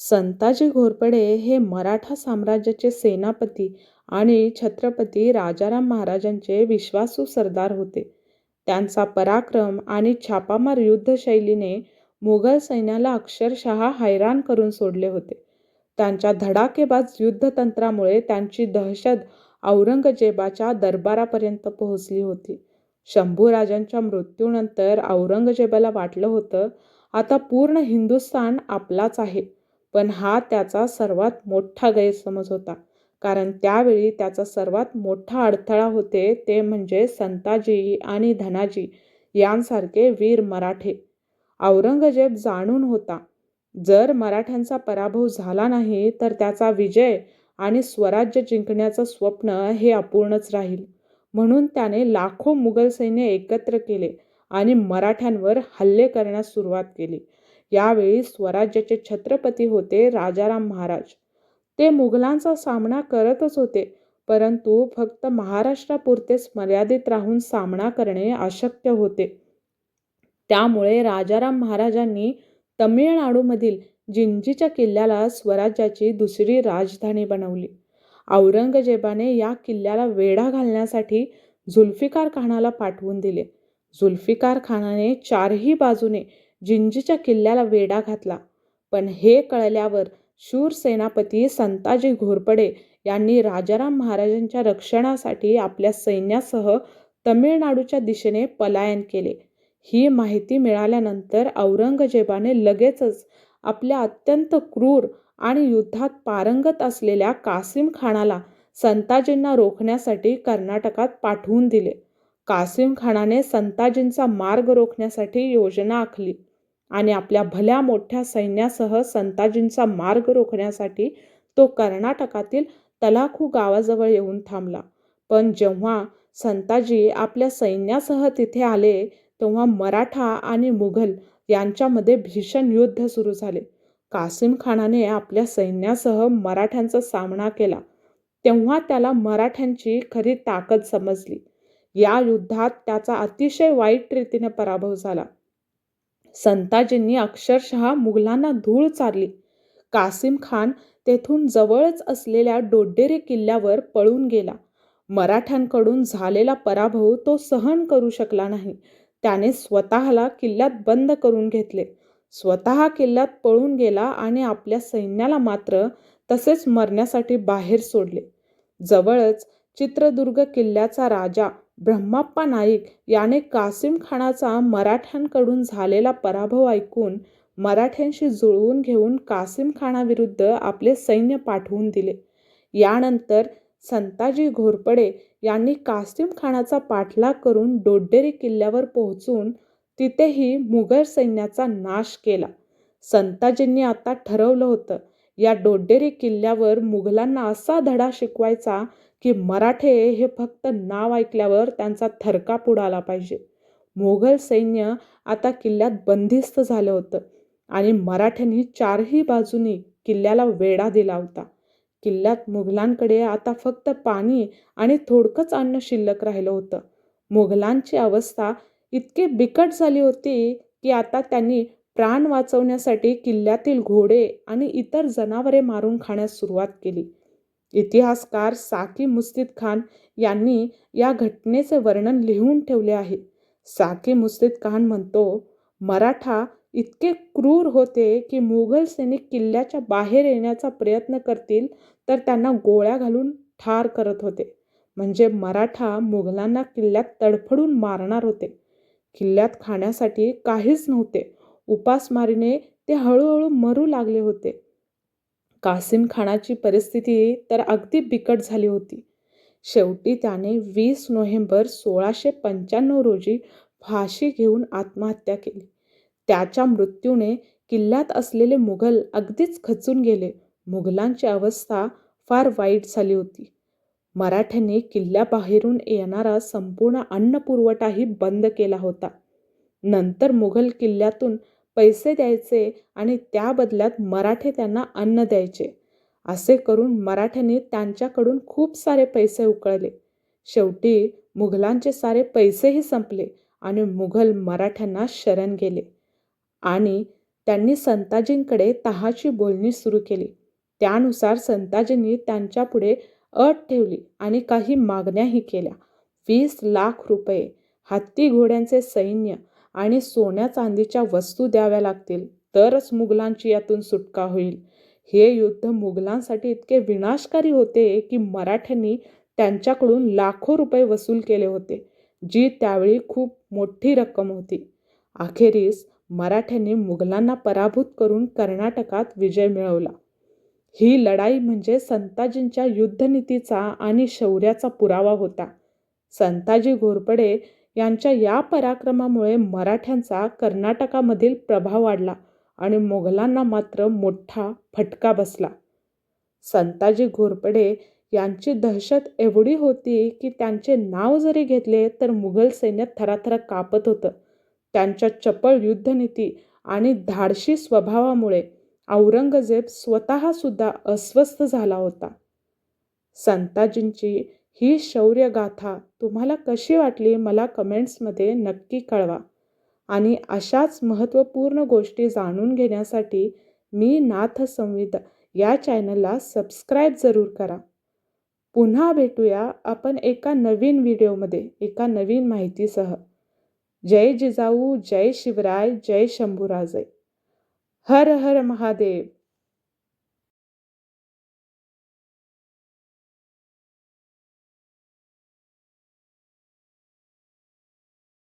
संताजी घोरपडे हे मराठा साम्राज्याचे सेनापती आणि छत्रपती राजाराम महाराजांचे विश्वासू सरदार होते. त्यांचा पराक्रम आणि छापामार युद्धशैलीने मुघल सैन्याला अक्षरशः हैराण करून सोडले होते. त्यांच्या धडाकेबाज युद्धतंत्रामुळे त्यांची दहशत औरंगजेबाच्या दरबारापर्यंत पोहोचली होती. शंभूराजांच्या मृत्यूनंतर औरंगजेबाला वाटलं होतं आता पूर्ण हिंदुस्थान आपलाच आहे. पण हा त्याचा सर्वात मोठा गैरसमज होता. कारण त्यावेळी त्याचा सर्वात मोठा अडथळा होते ते म्हणजे संताजी आणि धनाजी यांसारखे वीर मराठे. औरंगजेब जाणून होता जर मराठ्यांचा पराभव झाला नाही तर त्याचा विजय आणि स्वराज्य जिंकण्याचं स्वप्न हे अपूर्णच राहील. म्हणून त्याने लाखो मुघल सैन्य एकत्र केले आणि मराठ्यांवर हल्ले करण्यास सुरुवात केली. यावेळी स्वराज्याचे छत्रपती होते राजाराम महाराज. ते मुघलांचा सामना करतच होते परंतु फक्त महाराष्ट्रापुरतेच मर्यादित राहून सामना करणे अशक्य होते. त्यामुळे राजाराम महाराजांनी तमिळनाडूमधील जिंजीच्या किल्ल्याला स्वराज्याची दुसरी राजधानी बनवली. औरंगजेबाने या किल्ल्याला वेढा घालण्यासाठी झुल्फिकार खानाला पाठवून दिले. झुल्फिकार खानाने चारही बाजूने जिंजीच्या किल्ल्याला वेढा घातला. पण हे कळल्यावर शूर सेनापती संताजी घोरपडे यांनी राजाराम महाराजांच्या रक्षणासाठी आपल्या सैन्यासह तमिळनाडूच्या दिशेने पलायन केले. ही माहिती मिळाल्यानंतर औरंगजेबाने लगेचच आपल्या अत्यंत क्रूर आणि युद्धात पारंगत असलेल्या कासिम खानाला संताजींना रोखण्यासाठी कर्नाटकात पाठवून दिले. कासिम खानाने संताजींचा मार्ग रोखण्यासाठी योजना आखली आणि आपल्या भल्या मोठ्या सैन्यासह संताजींचा मार्ग रोखण्यासाठी तो कर्नाटकातील तलाखू गावाजवळ येऊन थांबला. पण जेव्हा संताजी आपल्या सैन्यासह तिथे आले तेव्हा मराठा आणि मुघल यांच्यामध्ये भीषण युद्ध सुरू झाले. कासिम खानाने आपल्या सैन्यासह मराठ्यांचा सामना केला तेव्हा त्याला मराठ्यांची खरी ताकद समजली. या युद्धात त्याचा अतिशय वाईट रीतीने पराभव झाला. संताजींनी अक्षरशः मुघलांना धूळ चारली. कासिम खान तेथून जवळच असलेल्या डोडेरे किल्ल्यावर पळून गेला. मराठ्यांकडून झालेला पराभव तो सहन करू शकला नाही. त्याने स्वतःला किल्ल्यात बंद करून घेतले. स्वतः किल्ल्यात पळून गेला आणि आपल्या सैन्याला मात्र तसेच मरण्यासाठी बाहेर सोडले. जवळच चित्रदुर्ग किल्ल्याचा राजा ब्रह्माप्पा नाईक याने कासिम खानाचा मराठ्यांकडून झालेला पराभव ऐकून मराठ्यांशी जुळवून घेऊन कासिम खानाविरुद्ध आपले सैन्य पाठवून दिले. यानंतर संताजी घोरपडे यांनी कासिम खानाचा पाठलाग करून डोड्डेरी किल्ल्यावर पोहोचून तिथेही मुघल सैन्याचा नाश केला. संताजींनी आता ठरवलं होतं या डोडेरे किल्ल्यावर मुघलांना असा धडा शिकवायचा की मराठे हे फक्त नाव ऐकल्यावर त्यांचा थरकाप उडाला पाहिजे. मुघल सैन्य आता किल्ल्यात बंदिस्त झालं होतं आणि मराठ्यांनी चारही बाजूंनी किल्ल्याला वेढा दिला होता. किल्ल्यात मुघलांकडे आता फक्त पाणी आणि थोडकंच अन्न शिल्लक राहिलं होतं. मुघलांची अवस्था इतकी बिकट झाली होती की आता त्यांनी प्राण वाचवण्यासाठी किल्ल्यातील घोडे आणि इतर जनावरे मारून खाण्यास सुरुवात केली. इतिहासकार साकी मुस्तिद खान यांनी या घटनेचे वर्णन लिहून ठेवले आहे. साकी मुस्तिद खान म्हणतो, मराठा इतके क्रूर होते की मुघल सैनिक किल्ल्याच्या बाहेर येण्याचा प्रयत्न करतील तर त्यांना गोळ्या घालून ठार करत होते. म्हणजे मराठा मुघलांना किल्ल्यात तडफडून मारणार होते. किल्ल्यात खाण्यासाठी काहीच नव्हते. उपासमारीने ते हळूहळू मरू लागले होते. कासिम खानाची परिस्थिती तर अगदी बिकट झाली होती. शेवटी त्याने वीस नोव्हेंबर सोळाशे पंच्याण्णव रोजी फाशी घेऊन आत्महत्या केली. त्याच्या मृत्यूने किल्ल्यात असलेले मुघल अगदीच खचून गेले. मुघलांची अवस्था फार वाईट झाली होती. मराठ्यांनी किल्ल्याबाहेरून येणारा संपूर्ण अन्नपुरवठाही बंद केला होता. नंतर मुघल किल्ल्यातून पैसे द्यायचे आणि त्या बदल्यात मराठे त्यांना अन्न द्यायचे. असे करून मराठ्यांनी त्यांच्याकडून खूप सारे पैसे उकळले. शेवटी मुघलांचे सारे पैसेही संपले आणि मुघल मराठ्यांना शरण गेले आणि त्यांनी संताजींकडे तहाची बोलणी सुरू केली त्यानुसार संताजींनी त्यांच्यापुढे अट ठेवली आणि काही मागण्याही केल्या वीस लाख रुपये हत्ती घोड्यांचे सैन्य आणि सोन्या चांदीच्या वस्तू द्याव्या लागतील तरच मुघलांची यातून सुटका होईल. हे युद्ध मुघलांसाठी इतके विनाशकारी होते की मराठ्यांनी त्यांच्याकडून लाखो रुपये वसूल केले होते जी त्यावेळी खूप मोठी रक्कम होती. अखेरीस मराठ्यांनी मुघलांना पराभूत करून कर्नाटकात विजय मिळवला. ही लढाई म्हणजे संताजींच्या युद्धनीतीचा आणि शौर्याचा पुरावा होता. संताजी घोरपडे यांच्या या पराक्रमामुळे मराठ्यांचा कर्नाटकामधील प्रभाव वाढला आणि मोगलांना मात्र मोठा फटका बसला. संताजी घोरपडे यांची दहशत एवढी होती की त्यांचे नाव जरी घेतले तर मुघल सैन्य थराथरा कापत होतं. त्यांच्या चपळ युद्धनीती आणि धाडशी स्वभावामुळे औरंगजेब स्वतःसुद्धा अस्वस्थ झाला होता. संताजींची ही शौर्यगाथा तुम्हाला कशी वाटली मला कमेंट्समध्ये नक्की कळवा. आणि अशाच महत्त्वपूर्ण गोष्टी जाणून घेण्यासाठी मी नाथ या चॅनलला सबस्क्राईब जरूर करा. पुन्हा भेटूया आपण एका नवीन व्हिडिओमध्ये एका नवीन माहितीसह. जय जिजाऊ जय शिवराय जय शंभूराजे. हर हर महादेव.